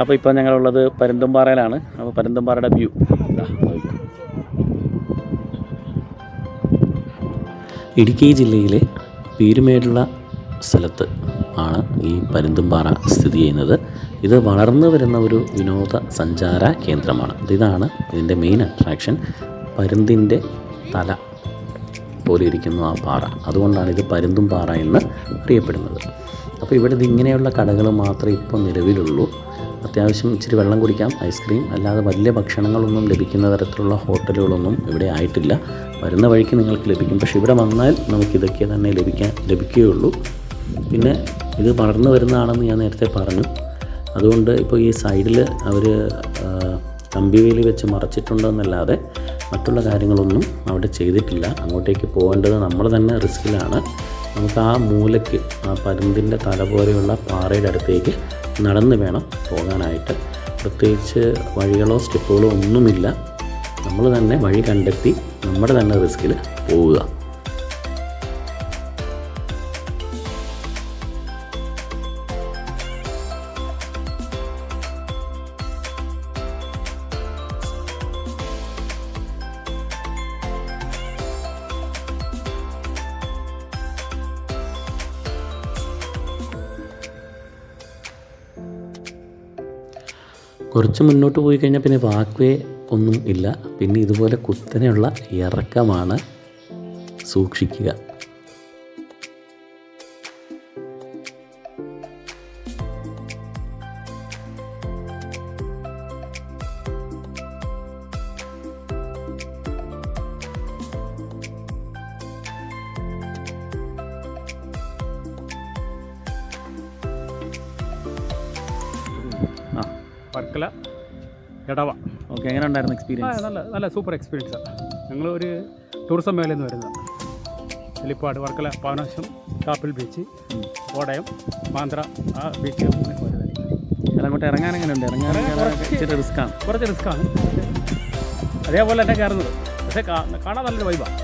അപ്പോൾ ഇപ്പോൾ ഞങ്ങളുള്ളത് പരുന്തുംപാറയിലാണ്. അപ്പോൾ പരുന്തുംപാറയുടെ വ്യൂ. ഇടുക്കി ജില്ലയിലെ പീരുമേടുള്ള സ്ഥലത്ത് ആണ് ഈ പരുന്തുംപാറ സ്ഥിതി ചെയ്യുന്നത്. ഇത് വളർന്നു വരുന്ന ഒരു വിനോദ സഞ്ചാര കേന്ദ്രമാണ്. ഇതാണ് ഇതിന്റെ മെയിൻ അട്രാക്ഷൻ പരുന്തിന്റെ തല പോലെ ഇരിക്കുന്നു ആ പാറ. അതുകൊണ്ടാണ് ഇത് പരുന്തും പാറ എന്ന് അറിയപ്പെടുന്നത്. അപ്പോൾ ഇവിടെ ഇങ്ങനെയുള്ള കടകൾ മാത്രമേ ഇപ്പോൾ നിലവിലുള്ളൂ. അത്യാവശ്യം ഇച്ചിരി വെള്ളം കുടിക്കാം ഐസ്ക്രീം. അല്ലാതെ വലിയ ഭക്ഷണങ്ങളൊന്നും ലഭിക്കുന്ന തരത്തിലുള്ള ഹോട്ടലുകളൊന്നും ഇവിടെ ആയിട്ടില്ല. വരുന്ന വഴിക്ക് നിങ്ങൾക്ക് ലഭിക്കും. പക്ഷേ ഇവിടെ വന്നാൽ നമുക്കിതൊക്കെ തന്നെ ലഭിക്കാൻ ലഭിക്കുകയുള്ളൂ. പിന്നെ ഇത് വളർന്നു വരുന്നതാണെന്ന് ഞാൻ നേരത്തെ പറഞ്ഞു. അതുകൊണ്ട് ഇപ്പോൾ ഈ സൈഡിൽ അവർ കമ്പിവേലി വെച്ച് മറച്ചിട്ടുണ്ടെന്നല്ലാതെ മറ്റുള്ള കാര്യങ്ങളൊന്നും അവിടെ ചെയ്തിട്ടില്ല. അങ്ങോട്ടേക്ക് പോകേണ്ടത് നമ്മൾ തന്നെ റിസ്കിലാണ് നമുക്ക് ആ മൂലയ്ക്ക് ആ പരുന്തിന്റെ തല പോലെയുള്ള പാറയുടെ അടുത്തേക്ക് നടന്ന് വേണം പോകാനായിട്ട്. പ്രത്യേകിച്ച് വഴികളോ സ്റ്റെപ്പുകളോ ഒന്നുമില്ല. നമ്മൾ തന്നെ വഴി കണ്ടെത്തി നമ്മുടെ തന്നെ റിസ്കിൽ പോവുക. കുറച്ച് മുന്നോട്ട് പോയി കഴിഞ്ഞാൽ പിന്നെ വാക്വേ ഒന്നും ഇല്ല. പിന്നെ ഇതുപോലെ കുത്തനെയുള്ള ഇറക്കമാണ് സൂക്ഷിക്കുക. വർക്കല എടവ. ഓക്കെ എങ്ങനെ ഉണ്ടായിരുന്നു എക്സ്പീരിയൻസ് നല്ല നല്ല സൂപ്പർ എക്സ്പീരിയൻസ് ഞങ്ങൾ ഒരു ടൂറിസം മേഖലയിൽ നിന്ന് വരുന്നത്. എലിപ്പാട് വർക്കല പാവനാശം കാപ്പിൽ ബീച്ച് കോടയം മാന്ത്ര ആ ബീച്ച് വരുന്നത്. അങ്ങോട്ട് ഇറങ്ങാൻ എങ്ങനെ ഉണ്ട് ഇറങ്ങാൻ കുറച്ച് റിസ്ക്കാണ് കുറച്ച് റിസ്ക്കാണ് അതേപോലെ തന്നെ കയറുന്നത്. പക്ഷേ കാണാൻ നല്ലൊരു വൈബാണ്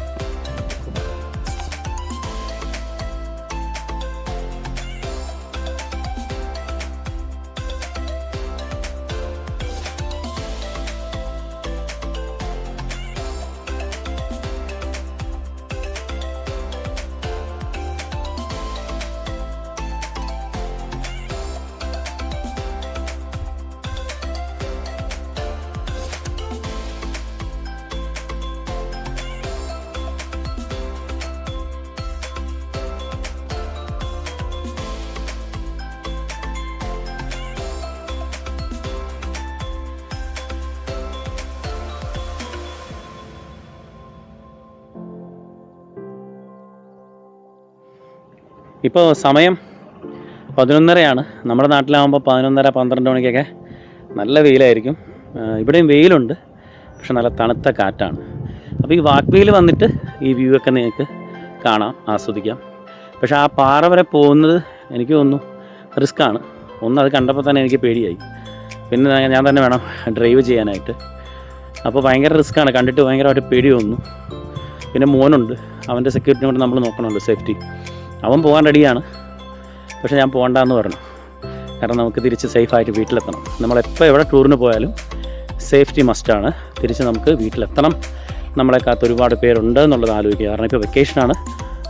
ഇപ്പോൾ സമയം പതിനൊന്നരയാണ്. നമ്മുടെ നാട്ടിലാകുമ്പോൾ പതിനൊന്നര പന്ത്രണ്ട് മണിക്കൊക്കെ നല്ല വെയിലായിരിക്കും. ഇവിടെയും വെയിലുണ്ട് പക്ഷെ നല്ല തണുത്ത കാറ്റാണ്. അപ്പോൾ ഈ വാക്വേയിൽ വന്നിട്ട് ഈ വ്യൂ ഒക്കെ നിങ്ങൾക്ക് കാണാം ആസ്വദിക്കാം. പക്ഷേ ആ പാറ വരെ പോകുന്നത് എനിക്ക് തോന്നുന്നു റിസ്ക്കാണ് ഒന്ന് അത് കണ്ടപ്പോൾ തന്നെ എനിക്ക് പേടിയായി. പിന്നെ ഞാൻ- ഞാൻ തന്നെ വേണം ഡ്രൈവ് ചെയ്യാനായിട്ട്. അപ്പോൾ ഭയങ്കര റിസ്ക്കാണ് കണ്ടിട്ട് ഭയങ്കരമായിട്ട് പേടി തോന്നുന്നു. പിന്നെ മോനുണ്ട്. അവന്റെ സെക്യൂരിറ്റിനെ കൊണ്ട് നമ്മൾ നോക്കണമല്ലോ സേഫ്റ്റി അവൻ പോകാൻ റെഡിയാണ്. പക്ഷേ ഞാൻ പോകണ്ടെന്ന് പറഞ്ഞു. കാരണം നമുക്ക് തിരിച്ച് സേഫായിട്ട് വീട്ടിലെത്തണം. നമ്മളെപ്പോൾ എവിടെ ടൂറിന് പോയാലും സേഫ്റ്റി മസ്റ്റാണ്. തിരിച്ച് നമുക്ക് വീട്ടിലെത്തണം. നമ്മളെ കാത്ത് ഒരുപാട് പേരുണ്ട് എന്നുള്ളത് ആലോചിക്കുക. കാരണം ഇപ്പോൾ വെക്കേഷനാണ്.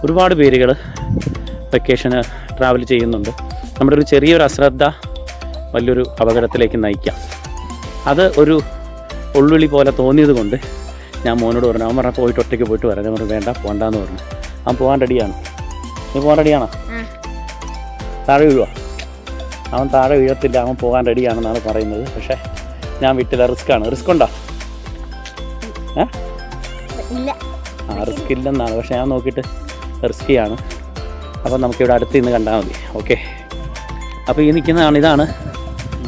ഒരുപാട് പേരുകൾ വെക്കേഷന് ട്രാവൽ ചെയ്യുന്നുണ്ട്. നമ്മുടെ ഒരു ചെറിയൊരു അശ്രദ്ധ വലിയൊരു അപകടത്തിലേക്ക് നയിക്കാം. അത് ഒരു ഉള്ളുളി പോലെ തോന്നിയത് കൊണ്ട് ഞാൻ മോനോട് പറഞ്ഞു അവൻ പറഞ്ഞാൽ പോയിട്ട് ഒറ്റയ്ക്ക് പോയിട്ട് വരാം. ഞാൻ പറഞ്ഞു വേണ്ട പോകണ്ടെന്ന് പറഞ്ഞു. അവൻ പോകാൻ റെഡിയാണ്. നീ പോകാൻ റെഡിയാണോ താഴെ വീഴുവാ? അവൻ താഴെ വീഴത്തില്ല അവൻ പോകാൻ റെഡിയാണെന്നാണ് പറയുന്നത്. പക്ഷേ ഞാൻ വിട്ടില്ല. റിസ്ക്കാണ് റിസ്ക് ഉണ്ടോ? ഏ? ഇല്ല. ആ റിസ്ക് ഇല്ലെന്നാണ്. പക്ഷേ ഞാൻ നോക്കിയിട്ട് റിസ്ക്കിയാണ് അപ്പം നമുക്കിവിടെ അടുത്ത് നിന്ന് കണ്ടാൽ മതി. ഓക്കെ അപ്പോൾ ഈ നിൽക്കുന്നതാണ് ഇതാണ്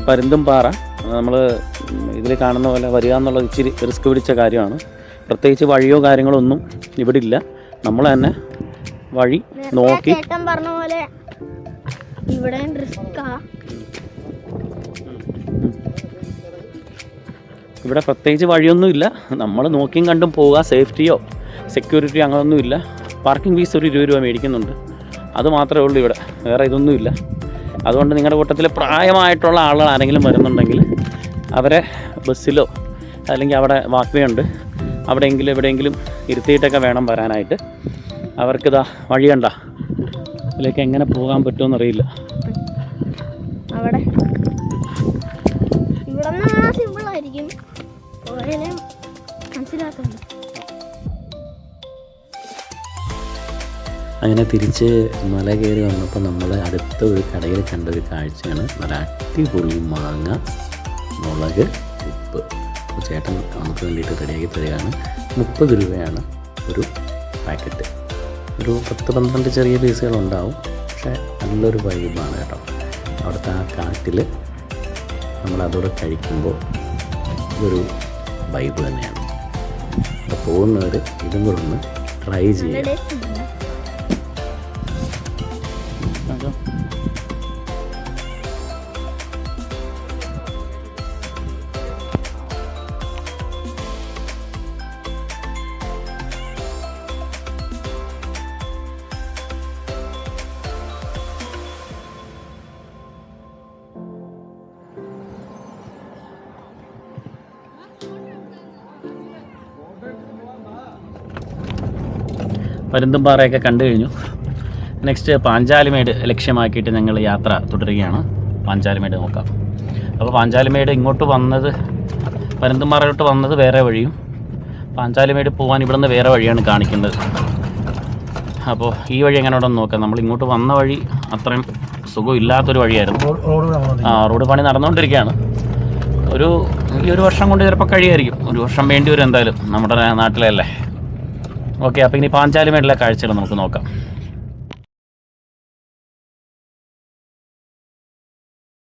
പരുന്തും പാറ. നമ്മൾ ഇതിൽ കാണുന്ന പോലെ വരിക എന്നുള്ളത് ഇച്ചിരി റിസ്ക് പിടിച്ച കാര്യമാണ്. പ്രത്യേകിച്ച് വഴിയോ കാര്യങ്ങളോ ഒന്നും ഇവിടെ ഇല്ല. നമ്മൾ തന്നെ വഴി നോക്കി. ചേട്ടൻ പറഞ്ഞ പോലെ ഇവിടെ ഇവിടെ പ്രത്യേകിച്ച് വഴിയൊന്നുമില്ല നമ്മൾ നോക്കിയും കണ്ടും പോവുക സേഫ്റ്റിയോ സെക്യൂരിറ്റിയോ അങ്ങനെയൊന്നുമില്ല പാർക്കിംഗ് ഫീസ് ഒരു ഇരുപത് രൂപ മേടിക്കുന്നുണ്ട്. അത് മാത്രമേ ഉള്ളൂ ഇവിടെ. വേറെ ഇതൊന്നുമില്ല അതുകൊണ്ട് നിങ്ങളുടെ കൂട്ടത്തിൽ പ്രായമായിട്ടുള്ള ആളുകൾ ആരെങ്കിലും വരുന്നുണ്ടെങ്കിൽ അവരെ ബസ്സിലോ അല്ലെങ്കിൽ അവിടെ വാക്വേ ഉണ്ട്. അവിടെയെങ്കിലും എവിടെയെങ്കിലും ഇരുത്തിയിട്ടൊക്കെ വേണം വരാനായിട്ട്. അവർക്കിതാ വഴി കണ്ട. ഇതിലേക്ക് എങ്ങനെ പോകാൻ പറ്റുമെന്നറിയില്ല അവിടെ. ഇവിടെ മനസ്സിലാക്കുന്നുണ്ട് അങ്ങനെ തിരിച്ച് മല കയറി വന്നപ്പോൾ നമ്മൾ അടുത്ത ഒരു കടയിൽ കണ്ട ഒരു കാഴ്ചയാണ്. നല്ല അടിപൊളി മാങ്ങ മുളക് ഉപ്പ്. ചേട്ടൻ നമുക്ക് വേണ്ടിയിട്ട് റെഡിയാക്കി തരികയാണ്. മുപ്പത് രൂപയാണ് ഒരു പാക്കറ്റ്. ഒരു പത്ത് പന്ത്രണ്ട് ചെറിയ പീസുകളുണ്ടാവും. പക്ഷേ നല്ലൊരു വൈബാണ് കേട്ടോ. അവിടുത്തെ ആ കാറ്റിൽ നമ്മൾ അതോടെ കഴിക്കുമ്പോൾ ഒരു വൈബ് തന്നെയാണ്. അപ്പോൾ പോകുന്നവർ ഇതും കൂടെ ഒന്ന് ട്രൈ ചെയ്യുക ടേസ്റ്റ് പാറയൊക്കെ പരുന്തുംപാറയൊക്കെ കണ്ടു കഴിഞ്ഞു. നെക്സ്റ്റ് പാഞ്ചാലിമേട് ലക്ഷ്യമാക്കിയിട്ട് ഞങ്ങൾ യാത്ര തുടരുകയാണ്. പാഞ്ചാലിമേട് നോക്കാം. അപ്പോൾ പാഞ്ചാലിമേട് ഇങ്ങോട്ട് വന്നത് പരുന്തുംപാറയിലോട്ട് വന്നത് വേറെ വഴിയും. പാഞ്ചാലിമേട് പോകാൻ ഇവിടുന്ന് വേറെ വഴിയാണ് കാണിക്കുന്നത്. അപ്പോൾ ഈ വഴി എങ്ങനെ ഉണ്ടെന്ന് നോക്കാം. നമ്മൾ ഇങ്ങോട്ട് വന്ന വഴി അത്രയും സുഖമില്ലാത്തൊരു വഴിയായിരുന്നു. ആ റോഡ് പണി നടന്നുകൊണ്ടിരിക്കുകയാണ്. ഒരു ഈ ഒരു വർഷം കൊണ്ട് ചിലപ്പോൾ കഴിയായിരിക്കും. ഒരു വർഷം വേണ്ടി വരും എന്തായാലും നമ്മുടെ നാട്ടിലല്ലേ. ഓക്കെ അപ്പോൾ ഇനി പാഞ്ചാലിമേടിലെ കാഴ്ചകൾ നമുക്ക് നോക്കാം.